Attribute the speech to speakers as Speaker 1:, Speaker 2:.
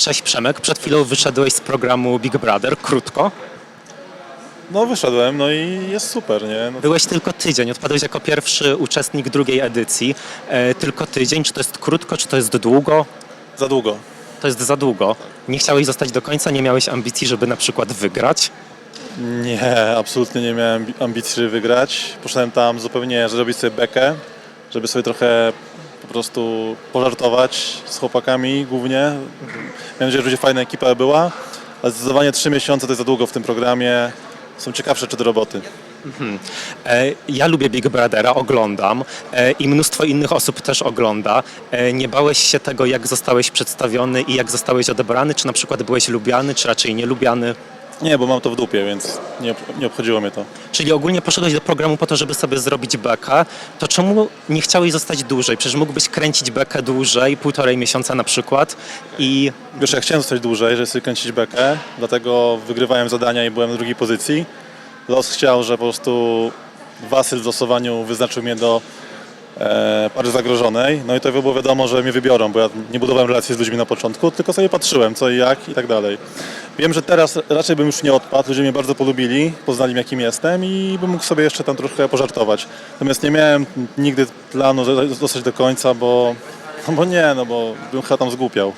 Speaker 1: Cześć Przemek, przed chwilą wyszedłeś z programu Big Brother, krótko.
Speaker 2: No wyszedłem, no i jest super, nie? No,
Speaker 1: Byłeś tylko tydzień, odpadłeś jako pierwszy uczestnik drugiej edycji. E, tylko tydzień, czy to jest krótko, czy to jest długo?
Speaker 2: za długo.
Speaker 1: To jest za długo. Nie chciałeś zostać do końca, nie miałeś ambicji, żeby na przykład wygrać.
Speaker 2: Nie, absolutnie nie miałem ambicji, żeby wygrać. Poszedłem tam zupełnie zrobić sobie bekę, żeby sobie trochę po prostu pożartować z chłopakami głównie. Miałem nadzieję, że będzie fajna ekipa była, ale zdecydowanie trzy miesiące to jest za długo w tym programie. Są ciekawsze rzeczy do roboty.
Speaker 1: E, ja lubię Big Brothera, oglądam e, i mnóstwo innych osób też ogląda. E, nie bałeś się tego, jak zostałeś przedstawiony i jak zostałeś odebrany? Czy na przykład byłeś lubiany, czy raczej nielubiany?
Speaker 2: Nie, bo mam to w dupie, więc nie, nie obchodziło mnie to.
Speaker 1: Czyli ogólnie poszedłeś do programu po to, żeby sobie zrobić bekę, to czemu nie chciałeś zostać dłużej? Przecież mógłbyś kręcić bekę dłużej, półtorej miesiąca na przykład i
Speaker 2: Wiesz, ja chciałem zostać dłużej, żeby sobie kręcić bekę, dlatego wygrywałem zadania i byłem w drugiej pozycji. Los chciał, że po prostu Wasyl w losowaniu wyznaczył mnie do e, pary zagrożonej. No i to było wiadomo, że mnie wybiorą, bo ja nie budowałem relacji z ludźmi na początku, tylko sobie patrzyłem co i jak i tak dalej. Wiem, że teraz raczej bym już nie odpadł, ludzie mnie bardzo polubili, poznali mnie jakim jestem i bym mógł sobie jeszcze tam trochę pożartować. Natomiast nie miałem nigdy planu zostać do końca, bo, no bo nie, no bo bym chyba tam zgłupiał.